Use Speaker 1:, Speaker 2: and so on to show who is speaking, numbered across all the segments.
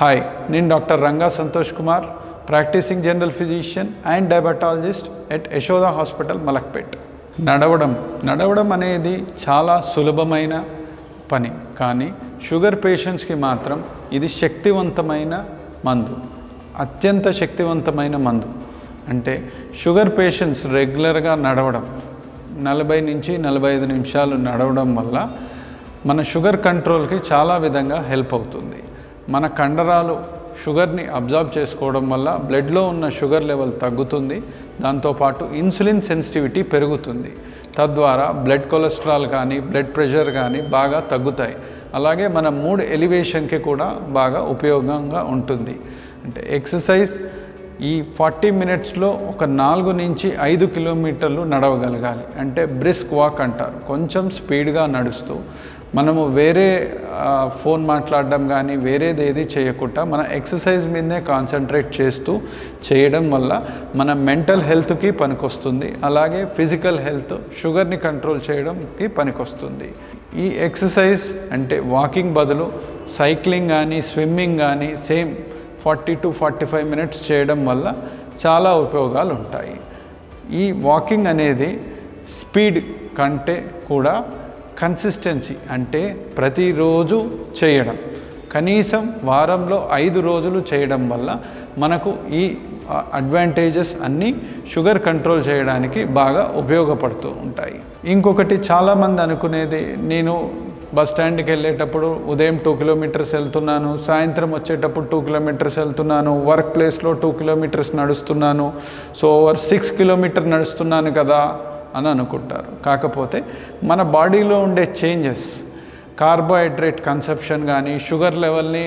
Speaker 1: Hi నేను doctor Ranga Santosh Kumar practising general physician and diabetologist at Yashoda hospital Malakpet. నడవడం నడవడం అనేది చాలా సులభమైన పని కానీ షుగర్ పేషెంట్స్కి మాత్రం ఇది శక్తివంతమైన మందు అత్యంత శక్తివంతమైన మందు. అంటే షుగర్ పేషెంట్స్ రెగ్యులర్గా నడవడం నలభై నుంచి నలభై ఐదు నిమిషాలు నడవడం వల్ల మన షుగర్ కంట్రోల్కి చాలా విధంగా హెల్ప్ అవుతుంది. మన కండరాలు షుగర్ని అబ్జార్బ్ చేసుకోవడం వల్ల బ్లడ్లో ఉన్న షుగర్ లెవెల్ తగ్గుతుంది. దాంతోపాటు ఇన్సులిన్ సెన్సిటివిటీ పెరుగుతుంది. తద్వారా బ్లడ్ కొలెస్ట్రాల్ కానీ బ్లడ్ ప్రెషర్ కానీ బాగా తగ్గుతాయి. అలాగే మన మూడ్ ఎలివేషన్కి కూడా బాగా ఉపయోగంగా ఉంటుంది. అంటే ఎక్సర్సైజ్ ఈ ఫార్టీ మినిట్స్లో ఒక నాలుగు నుంచి ఐదు కిలోమీటర్లు నడవగలగాలి. అంటే బ్రిస్క్ వాక్ అంటారు. కొంచెం స్పీడ్గా నడుస్తూ మనము వేరే ఫోన్ మాట్లాడడం కానీ వేరేది ఏది చేయకుండా మన ఎక్సర్సైజ్ మీదనే కాన్సన్ట్రేట్ చేస్తూ చేయడం వల్ల మన మెంటల్ హెల్త్కి పనికొస్తుంది. అలాగే ఫిజికల్ హెల్త్ షుగర్ని కంట్రోల్ చేయడంకి పనికొస్తుంది. ఈ ఎక్సర్సైజ్ అంటే వాకింగ్ బదులు సైక్లింగ్ కానీ స్విమ్మింగ్ కానీ same forty to forty five minutes చేయడం వల్ల చాలా ఉపయోగాలు ఉంటాయి ఈ వాకింగ్ అనేది స్పీడ్ కంటే కూడా కన్సిస్టెన్సీ అంటే ప్రతిరోజు చేయడం. కనీసం వారంలో ఐదు రోజులు చేయడం వల్ల మనకు ఈ అడ్వాంటేజెస్ అన్నీ షుగర్ కంట్రోల్ చేయడానికి బాగా ఉపయోగపడుతూ ఉంటాయి. ఇంకొకటి చాలామంది అనుకునేది నేను బస్ స్టాండ్కి వెళ్ళేటప్పుడు ఉదయం టూ కిలోమీటర్స్ వెళ్తున్నాను సాయంత్రం వచ్చేటప్పుడు టూ కిలోమీటర్స్ వెళ్తున్నాను వర్క్ ప్లేస్లో టూ కిలోమీటర్స్ నడుస్తున్నాను. సో ఓవర్ సిక్స్ కిలోమీటర్ నడుస్తున్నాను కదా అని అనుకుంటారు. కాకపోతే మన బాడీలో ఉండే చేంజెస్ కార్బోహైడ్రేట్ కన్సెప్షన్ కానీ షుగర్ లెవెల్ని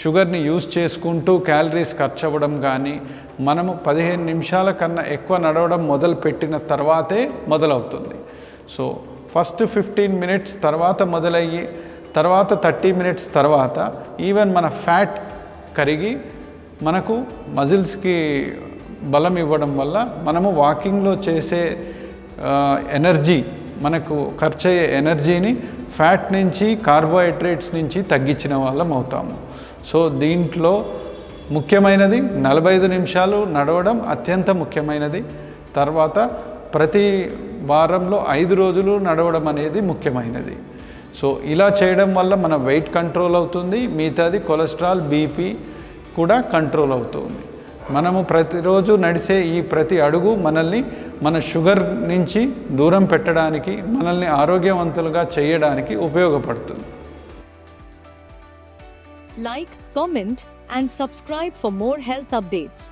Speaker 1: షుగర్ని యూజ్ చేసుకుంటూ క్యాలరీస్ ఖర్చు అవ్వడం కానీ మనము పదిహేను నిమిషాల కన్నా ఎక్కువ నడవడం మొదలు పెట్టిన తర్వాతే మొదలవుతుంది. సో ఫస్ట్ ఫిఫ్టీన్ మినిట్స్ తర్వాత మొదలయ్యి తర్వాత థర్టీ మినిట్స్ తర్వాత ఈవెన్ మన ఫ్యాట్ కరిగి మనకు మజిల్స్కి బలం ఇవ్వడం వల్ల మనము వాకింగ్లో చేసే ఎనర్జీ మనకు ఖర్చు అయ్యే ఎనర్జీని ఫ్యాట్ నుంచి కార్బోహైడ్రేట్స్ నుంచి తగ్గించిన వాళ్ళం అవుతాము. సో దీంట్లో ముఖ్యమైనది నలభై ఐదు నిమిషాలు నడవడం అత్యంత ముఖ్యమైనది. తర్వాత ప్రతి వారంలో ఐదు రోజులు నడవడం అనేది ముఖ్యమైనది. సో ఇలా చేయడం వల్ల మన వెయిట్ కంట్రోల్ అవుతుంది మిగతాది కొలెస్ట్రాల్ బీపీ కూడా కంట్రోల్ అవుతుంది. మనము ప్రతిరోజు నడిసే ఈ ప్రతి అడుగు మనల్ని మన షుగర్ నుంచి దూరం పెట్టడానికి మనల్ని ఆరోగ్యవంతులుగా చేయడానికి ఉపయోగపడుతుంది.
Speaker 2: Like comment and subscribe for more health updates